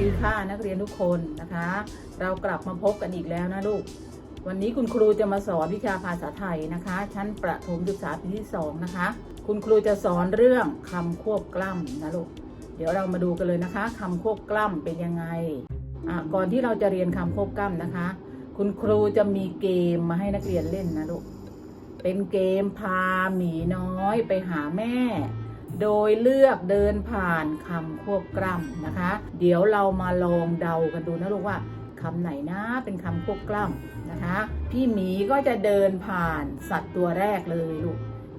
ดีค่ะนักเรียนทุกคนนะคะ เรากลับมาพบกันอีกแล้วนะลูก วันนี้คุณครูจะมาสอนวิชาภาษาไทยนะคะ ชั้นประถมศึกษาปีที่สองนะคะ คุณครูจะสอนเรื่องคำควบกล้ำนะลูก เดี๋ยวเรามาดูกันเลยนะคะคำควบกล้ำเป็นยังไงอะก่อนที่เราจะเรียนคำควบกล้ำนะคะ คุณครูจะมีเกมมาให้นักเรียนเล่นนะลูก เป็นเกมพาหมีน้อยไปหาแม่ โดยเลือกเดินผ่านคำควบกล้ำนะคะ เดี๋ยวเรามาลองเดากันดูนะลูกว่าคำไหนนะเป็นคำควบกล้ำนะคะ พี่หมีก็จะเดินผ่านสัตว์ตัวแรกเลยลูก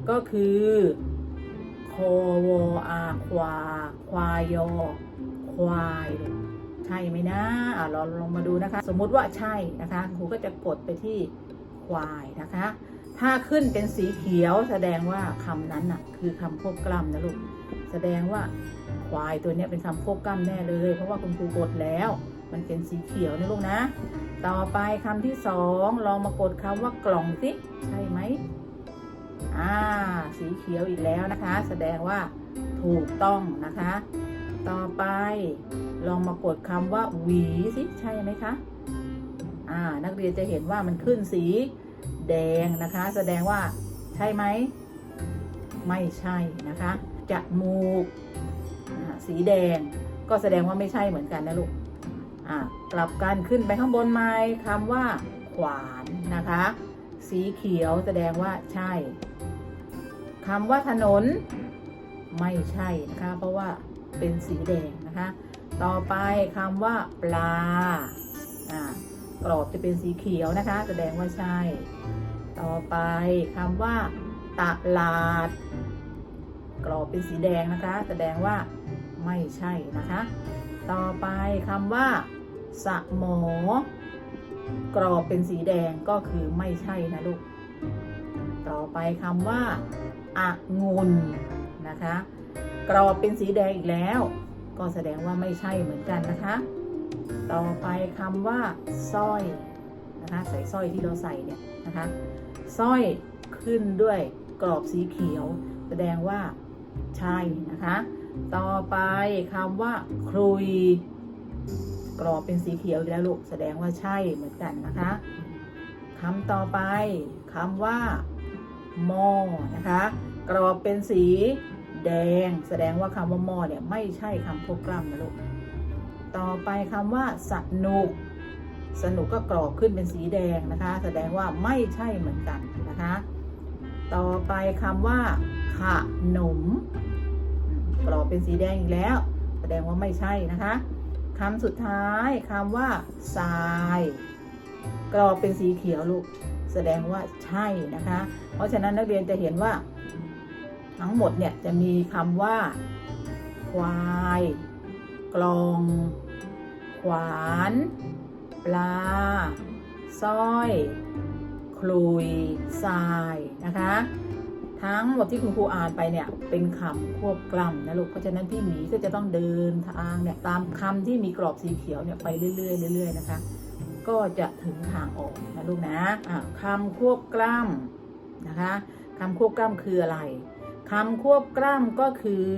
ก็คือโควออาควา ควายอ ควายลูกใช่ไหมนะอะเราลองมาดูนะคะ สมมุติว่าใช่นะคะครูก็จะกดไปที่ควายนะคะ ถ้าขึ้นเป็นสีเขียวแสดงว่าคำนั้นน่ะ คือคำควบกล้ำนะลูก แสดงว่าควายตัวนี้เป็นคำควบกล้ำแน่เลย เพราะว่าคุณครูกดแล้ว มันเป็นสีเขียวนะลูกนะ ต่อไปคำที่สองลองมากดคำว่ากล่องสิใช่ไหมอ่า สีเขียวอีกแล้วนะคะ แสดงว่าถูกต้องนะคะ ต่อไปลองมากดคำว่าหวีสิใช่ไหมคะ อ่า นักเรียนจะเห็นว่ามันขึ้นสี แดงนะคะ แสดงว่าใช่ไหม ไม่ใช่นะคะจมูกสีแดงก็แสดงว่าไม่ใช่เหมือนกันนะลูกกลับกันขึ้นไปข้างบนไม้คำว่า ขวานนะคะ สีเขียวแสดงว่าใช่คำว่าถนน ไม่ใช่นะคะ เพราะว่าเป็นสีแดงนะคะ ต่อไปคำว่า ปลา กรอบจะเป็นสีเขียวนะคะ แสดงว่าใช่ ต่อไปคำว่า ตลาด กรอบเป็นสีแดงนะคะ แสดงว่าไม่ใช่นะคะ ต่อไปคำว่า สมอกรอบเป็นสีแดงก็คือไม่ใช่นะลูก ต่อไปคำว่าองุนนะคะ กรอบเป็นสีแดงอีกแล้ว ก็แสดงว่าไม่ใช่เหมือนกันนะคะ ต่อไปคำว่าสร้อยนะคะใส่สร้อยที่เราใส่เนี่ยนะคะสร้อยขึ้นด้วยกรอบสีเขียว แสดงว่าใช่นะคะ ต่อไปคำว่าครุย กรอบเป็นสีเขียวแล้วลูกแสดงว่าใช่เหมือนกันนะคะคำต่อไปคำว่าหม้อนะคะ กรอบเป็นสีแดง แสดงว่าคำว่าหม้อเนี่ยไม่ใช่คำควบกล้ำนะลูก ต่อไปคำว่าสนุก สนุกก็กรอบขึ้นเป็นสีแดงนะคะ แสดงว่าไม่ใช่เหมือนกันนะคะ ต่อไปคำว่าขนม กรอบเป็นสีแดงอีกแล้ว แสดงว่าไม่ใช่นะคะคำสุดท้ายคำว่าทราย กรอบเป็นสีเขียวลูกแสดงว่าใช่นะคะ เพราะฉะนั้นนักเรียนจะเห็นว่า ทั้งหมดเนี่ยจะมีคำว่า ควาย กลอง ขวาน ปลาสร้อย คลุยทรายนะคะ ทั้งหมดที่คุณครูอ่านไปเนี่ยเป็นคำควบกล้ำนะลูกเพราะฉะนั้นพี่หมีก็จะต้องเดินทางเนี่ยตามคำที่มีกรอบสีเขียวเนี่ยไปเรื่อยๆเรื่อยๆนะคะ ก็จะถึงทางออกนะลูกนะะคำควบกล้ำนะคะคำควบกล้ำคืออะไรคำควบกล้ำก็คือ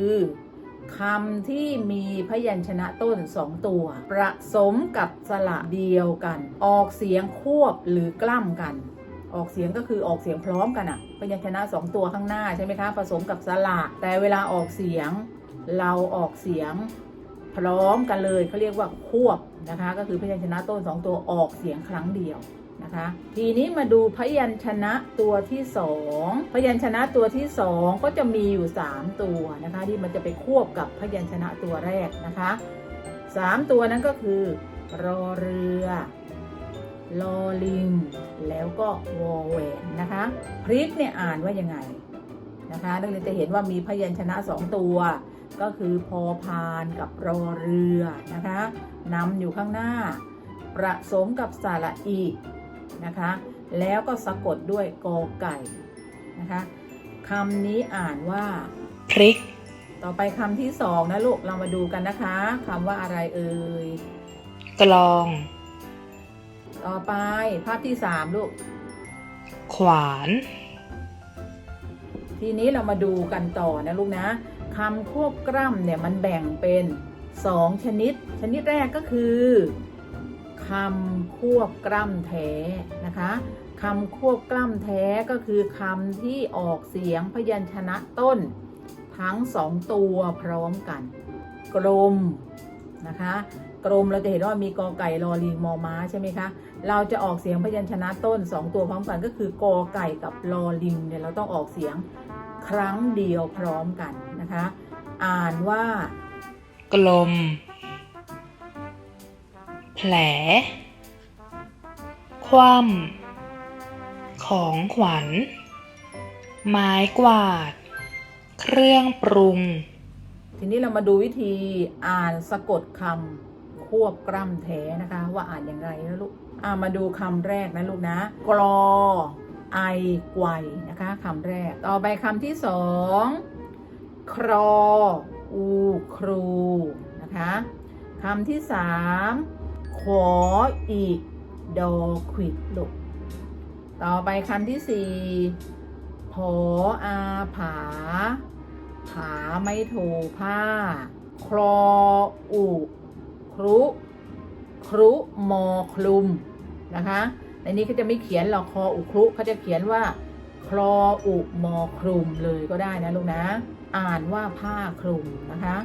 คำที่มีพยัญชนะต้นสองตัว ประสมกับสระเดียวกัน ออกเสียงควบหรือกล้ำกัน ออกเสียงก็คือออกเสียงพร้อมกันอะพยัญชนะสองตัวข้างหน้าใช่ไหมคะผสมกับสระแต่เวลาออกเสียง เราออกเสียงพร้อมกันเลยเขาเรียกว่าควบนะคะ ก็คือพยัญชนะต้นสองตัวออกเสียงครั้งเดียว นะคะ ทีนี้มาดูพยัญชนะตัวที่สองพยัญชนะตัวที่สองก็จะมีอยู่สามตัวนะคะ ที่มันจะไปควบกับพยัญชนะตัวแรกนะคะสามตัวนั้นก็คือ รอเรือลอลิง แล้วก็วอแหวนนะคะพริกเนี่ยอ่านว่ายังไงนะคะนักเรียนจะเห็นว่ามีพยัญชนะสองตัว ก็คือพอพานกับรอเรือนะคะนำอยู่ข้างหน้า ประสมกับสระอี นะคะ แล้วก็สะกดด้วยกอไก่นะคะคำนี้อ่านว่าพริก ต่อไปคำที่สองนะลูก เรามาดูกันนะคะคำว่าอะไรเอ่ยกลอง ต่อไปภาพที่สามลูก ขวาน ทีนี้เรามาดูกันต่อนะลูกนะคำควบกล้ำเนี่ยมันแบ่งเป็นสองชนิด ชนิดแรกก็คือ คำควบกล้ำแท้นะคะคำควบกล้ำแท้ก็คือคำที่ออกเสียงพยัญชนะต้น ทั้งสองตัวพร้อมกัน กลมนะคะกลมเราจะเห็นว่ามีกอไก่รอลิงมอม้าใช่ไหมคะ เราจะออกเสียงพยัญชนะต้นสองตัวพร้อมกันก็คือกอไก่กับรอลิงเนี่ยเราต้องออกเสียงครั้งเดียวพร้อมกันนะคะ อ่านว่ากลม แผล คว่ำของขวัญ ไม้กวาด เครื่องปรุง ทีนี้เรามาดูวิธีอ่านสะกดคำควบกล้ำแท้นะคะ ว่าอ่านอย่างไรนะลูกอ่ามาดูคำแรกนะลูกนะ กรอ ไอไกวนะคะคำแรก ต่อไปคำที่สองครออูครูนะคะคำที่สาม ขออีกดอขวิดลูกต่อไปคำที่สี่ผออาผา ผาไม่โถผ้า คลออุครุ ครุมอคลุม นะคะ ในนี้เขาจะไม่เขียนหรอกคออุครุเขาจะเขียนว่า คลออุมอคลุมเลยก็ได้นะลูกนะ อ่านว่าผ้าคลุมนะคะ